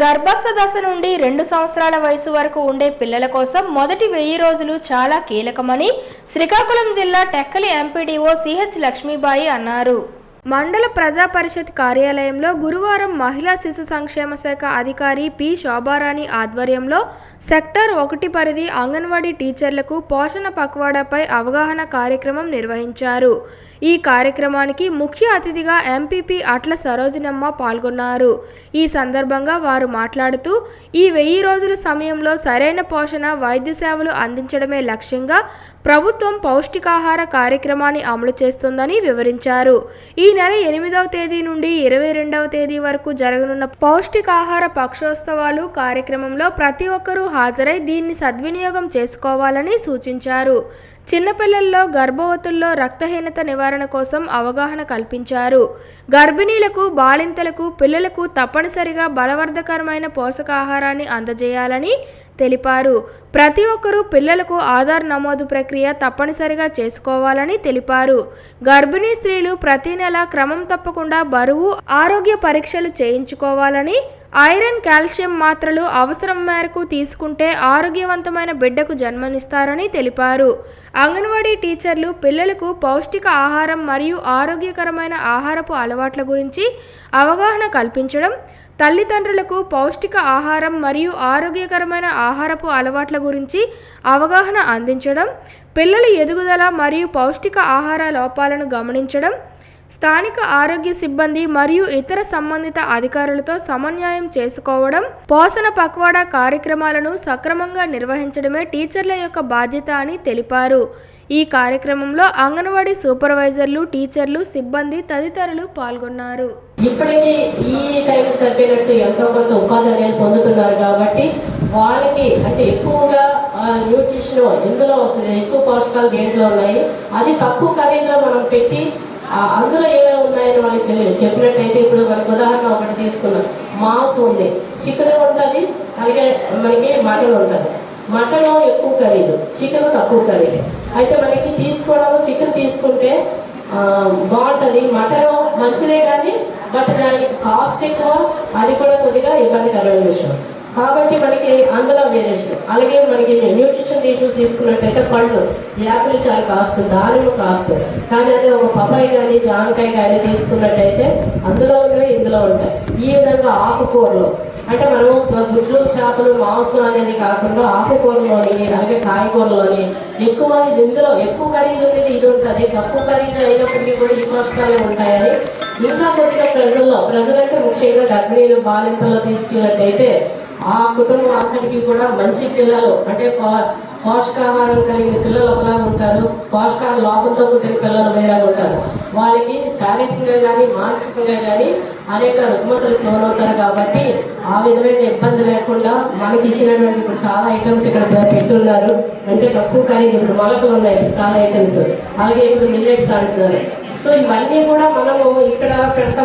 గర్భస్థ దశ నుండి రెండు సంవత్సరాల వయసు వరకు ఉండే పిల్లల కోసం మొదటి వెయ్యి రోజులు చాలా కీలకమని శ్రీకాకుళం జిల్లా టెక్కలి ఎంపీడీఓ సిహెచ్ లక్ష్మీబాయి అన్నారు. మండల ప్రజా పరిషత్ కార్యాలయంలో గురువారం మహిళా శిశు సంక్షేమ శాఖ అధికారి పి. శోభారాణి ఆధ్వర్యంలో సెక్టర్ ఒకటి పరిధి అంగన్వాడీ టీచర్లకు పోషణ పక్వాడాపై అవగాహన కార్యక్రమం నిర్వహించారు. ఈ కార్యక్రమానికి ముఖ్య అతిథిగా ఎంపీపీ అట్ల సరోజినమ్మ పాల్గొన్నారు. ఈ సందర్భంగా వారు మాట్లాడుతూ ఈ వెయ్యి రోజుల సమయంలో సరైన పోషణ వైద్య సేవలు అందించడమే లక్ష్యంగా ప్రభుత్వం పౌష్టికాహార కార్యక్రమాన్ని అమలు చేస్తుందని వివరించారు. ఈ నెల ఎనిమిదవ తేదీ నుండి ఇరవై రెండవ తేదీ వరకు జరగనున్న పౌష్టికాహార పక్షోత్సవాలు కార్యక్రమంలో ప్రతి ఒక్కరూ హాజరై దీన్ని సద్వినియోగం చేసుకోవాలని సూచించారు. చిన్నపిల్లల్లో గర్భవతుల్లో రక్తహీనత నివారణ కోసం అవగాహన కల్పించారు. గర్భిణీలకు బాలింతలకు పిల్లలకు తప్పనిసరిగా బలవర్ధకరమైన పోషకాహారాన్ని అందజేయాలని తెలిపారు. ప్రతి ఒక్కరూ పిల్లలకు ఆధార్ నమోదు ప్రక్రియ తప్పనిసరిగా చేసుకోవాలని తెలిపారు. గర్భిణీ స్త్రీలు ప్రతి నెల క్రమం తప్పకుండా బరువు ఆరోగ్య పరీక్షలు చేయించుకోవాలని ఐరన్ కాల్షియం మాత్రలు అవసరం మేరకు తీసుకుంటే ఆరోగ్యవంతమైన బిడ్డకు జన్మనిస్తారని తెలిపారు. అంగన్వాడీ టీచర్లు పిల్లలకు పౌష్టిక ఆహారం మరియు ఆరోగ్యకరమైన ఆహారపు అలవాట్ల గురించి అవగాహన కల్పించడం తల్లిదండ్రులకు పౌష్టిక ఆహారం మరియు ఆరోగ్యకరమైన ఆహారపు అలవాట్ల గురించి అవగాహన అందించడం పిల్లల ఎదుగుదల మరియు పౌష్టిక ఆహార లోపాలను గమనించడం స్థానిక ఆరోగ్య సిబ్బంది మరియు ఇతర సంబంధిత అధికారులతో సమన్వయం చేసుకోవడం పోషణ పక్వాడా కార్యక్రమాలను సక్రమంగా నిర్వహించడమే టీచర్ల యొక్క బాధ్యత అని తెలిపారు. ఈ కార్యక్రమంలో అంగన్వాడీ సూపర్వైజర్లు టీచర్లు సిబ్బంది తదితరులు పాల్గొన్నారు. ఇప్పటికీ ఈ టైం సరిపోయినట్టు ఎంతో కొంత ఉపాధి అనేది పొందుతున్నారు కాబట్టి వాళ్ళకి అంటే ఎక్కువగా న్యూట్రిషన్ ఎందులో వస్తుంది? ఎక్కువ పోషకాలు దేంట్లో ఉన్నాయి? అది తక్కువ ఖరీదులో మనం పెట్టి అందులో ఏమేమి ఉన్నాయని వాళ్ళకి చె- చెప్పినట్టయితే ఇప్పుడు మనకు ఉదాహరణ ఒకటి తీసుకున్నాం మాంసం ఉంది. చికెన్ ఉంటుంది అలాగే మనకి మటన్ ఉంటుంది. మటన్ ఎక్కువ ఖరీదు చికెన్ తక్కువ ఖరీదు. అయితే మనకి తీసుకోవడం చికెన్ తీసుకుంటే బాగుంటుంది. మటన్ మంచిదే కానీ బట్ దానికి కాస్ట్ ఎక్కువ అది కూడా కొద్దిగా ఇబ్బందికరమైన విషయం. కాబట్టి మనకి అందులో వేరియేషన్ అలాగే మనకి న్యూట్రిషన్ రీజనల్ తీసుకున్నట్టయితే పండు యాపిల్ చాలా కాస్ట్ దానిమ్మ కాస్ట్ కానీ అదే ఒక పపాయి కానీ జామకాయ కానీ తీసుకున్నట్టయితే అందులో ఉన్నవి ఇందులో ఉంటాయి. ఈ విధంగా ఆకుకూరలు. అంటే మనము గుడ్లు చేపలు మాంసం అనేది కాకుండా ఆకుకూరలోని అలాగే కాయగూరలోని ఎక్కువ ఇది ఇందులో ఎక్కువ ఖరీదు ఉండేది ఇది ఉంటుంది. తక్కువ ఖరీదు అయినప్పటికీ కూడా ఈ పోషకాలే ఉంటాయని ఇంకా కొద్దిగా ప్రజల్లో ప్రజలంటే ముఖ్యంగా గర్భిణీలు బాలింతల్లో తీసుకున్నట్టయితే ఆ కుటుంబం అంతటికి కూడా మంచి పిల్లలు అంటే పోషకాహారం కలిగిన పిల్లలు ఒకలాగా ఉంటారు పోషకాహార లోపంతో పుట్టిన పిల్లలు వేరేగా ఉంటారు. వాళ్ళకి శారీరకంగా కానీ మానసికంగా కానీ అనేక రుగ్మతలకు లోనవుతారు కాబట్టి ఆ విధమైన ఇబ్బంది లేకుండా మనకి ఇచ్చినటువంటి ఇప్పుడు చాలా ఐటమ్స్ ఇక్కడ పెట్టున్నారు. అంటే తక్కువ ఖరీదు ఇప్పుడు మొలకలు ఉన్నాయి చాలా ఐటమ్స్ అలాగే ఇప్పుడు మిల్లెట్స్ అంటున్నారు. సో ఇవన్నీ కూడా మనము ఇక్కడ పెడతాం